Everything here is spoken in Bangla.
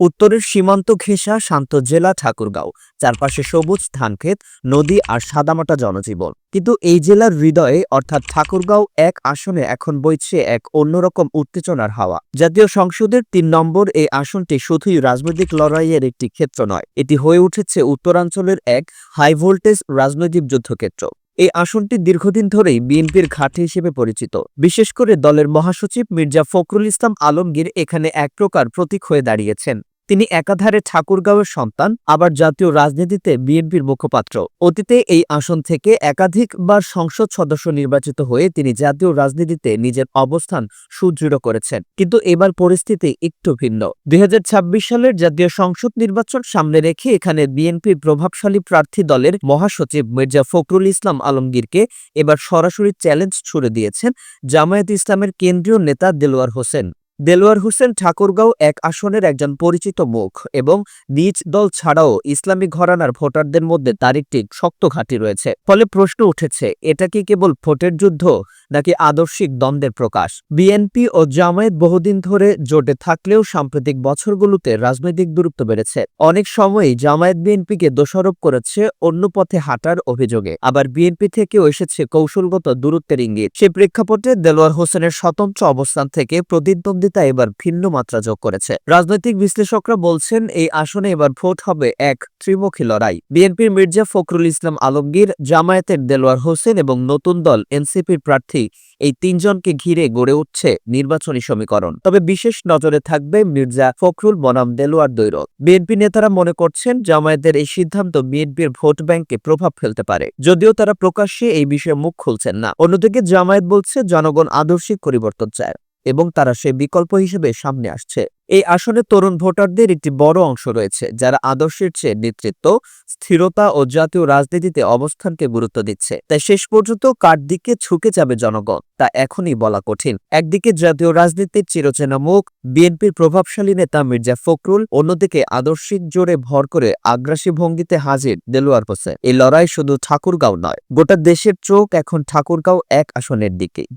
উত্তরের সীমান্ত ঘেঁষা শান্ত জেলা ঠাকুরগাঁও, চারপাশে সবুজ ধানক্ষেত, নদী আর সাদামাটা জনজীবন। কিন্তু এই জেলার হৃদয়ে অর্থাৎ ঠাকুরগাঁও এক আসনে এখন বইছে এক অন্যরকম উত্তেজনার হাওয়া। জাতীয় সংসদের তিন নম্বর এই আসনটি শুধুই রাজনৈতিক লড়াইয়ের একটি ক্ষেত্র নয়, এটি হয়ে উঠেছে উত্তরাঞ্চলের এক হাই ভোল্টেজ রাজনৈতিক যুদ্ধক্ষেত্র। এই আসনটি দীর্ঘদিন ধরেই বিএনপির ঘাঁটি হিসেবে পরিচিত। বিশেষ করে দলের মহাসচিব মির্জা ফখরুল ইসলাম আলমগীর এখানে এক প্রকার প্রতীক হয়ে দাঁড়িয়েছেন। তিনি একাধারে ঠাকুরগাঁওয়ের সন্তান, আবার জাতীয় রাজনীতিতে বিএনপির মুখপাত্র। অতীতে এই আসন থেকে একাধিকবার সংসদ সদস্য নির্বাচিত হয়ে তিনি জাতীয় রাজনীতিতে নিজের অবস্থান সুদৃঢ় করেছেন। কিন্তু এবার পরিস্থিতি একটু ভিন্ন। দুই হাজার ছাব্বিশ সালের জাতীয় সংসদ নির্বাচন সামনে রেখে এখানে বিএনপির প্রভাবশালী প্রার্থী দলের মহাসচিব মির্জা ফখরুল ইসলাম আলমগীরকে এবার সরাসরি চ্যালেঞ্জ ছুড়ে দিয়েছেন জামায়াত ইসলামের কেন্দ্রীয় নেতা দেলোয়ার হোসেন। দেলোয়ার হোসেন ঠাকুরগাঁও এক আসনের একজন পরিচিত মুখ এবং নিজ দল ছাড়াও ইসলামী ঘরানার ভোটারদের মধ্যে তার একটি শক্ত ঘাঁটি রয়েছে। ফলে প্রশ্ন উঠেছে, এটা কি কেবল ভোটের যুদ্ধ? নাকি আদর্শিক দ্বন্দ্বের প্রকাশ? বিএনপি ও জামায়াত বহুদিন ধরে জোটে থাকলেও সাম্প্রতিক বছরগুলোতে রাজনৈতিক দূরত্ব বেড়েছে। অনেক সময়ই জামায়াত বিএনপিকে দোষারোপ করেছে অন্য পথে হাঁটার অভিযোগে। আবার বিএনপি থেকেও এসেছে কৌশলগত দূরত্বের ইঙ্গিত। সে প্রেক্ষাপটে দেলোয়ার হোসেনের স্বতন্ত্র অবস্থান থেকে প্রতিদ্বন্দ্বিতা এবার ভিন্ন মাত্রা যোগ করেছে। রাজনৈতিক বিশ্লেষকরা বলছেন, এই আসনে এবার ভোট হবে এক ত্রিমুখী লড়াই। বিএনপির মির্জা ফখরুল ইসলাম আলমগীর, জামায়াতের দেলোয়ার হোসেন এবং নতুন দল এনসিপির প্রার্থী এই তিনজনকে ঘিরে গড়ে উঠছে নির্বাচনী সমীকরণ। তবে বিশেষ নজরে থাকবে মির্জা ফখরুল বনাম দেলোয়ার দৈরত। বিএনপি নেতারা মনে করছেন জামায়াতের এই সিদ্ধান্ত বিএনপির ভোট ব্যাংকে প্রভাব ফেলতে পারে। যদিও তারা প্রকাশ্যে এই বিষয়ে মুখ খুলছেন না। অন্যদিকে জামায়াত বলছে জনগণ আদর্শিক পরিবর্তন চায়। এবং তারা সে বিকল্প হিসেবে সামনে আসছে। এই আসনে তরুণ ভোটারদের একটি বড় অংশ রয়েছে, যারা আদর্শের চেয়ে নেতৃত্ব, স্থিরতা ও জাতীয় রাজনীতিতে অবস্থানকে গুরুত্ব দিচ্ছে। তাই শেষ পর্যন্ত কার দিকে ঝুঁকে যাবে জনগণ, তা এখনই বলা কঠিন। একদিকে জাতীয় রাজনীতির চিরচেনা মুখ, বিএনপির প্রভাবশালী নেতা মির্জা ফখরুল, অন্যদিকে আদর্শিক জোরে ভর করে আগ্রাসী ভঙ্গিতে হাজির দেলোয়ার হোসেন। এই লড়াই শুধু ঠাকুরগাঁও নয়, গোটা দেশের চোখ এখন ঠাকুরগাঁও এক আসনের দিকেই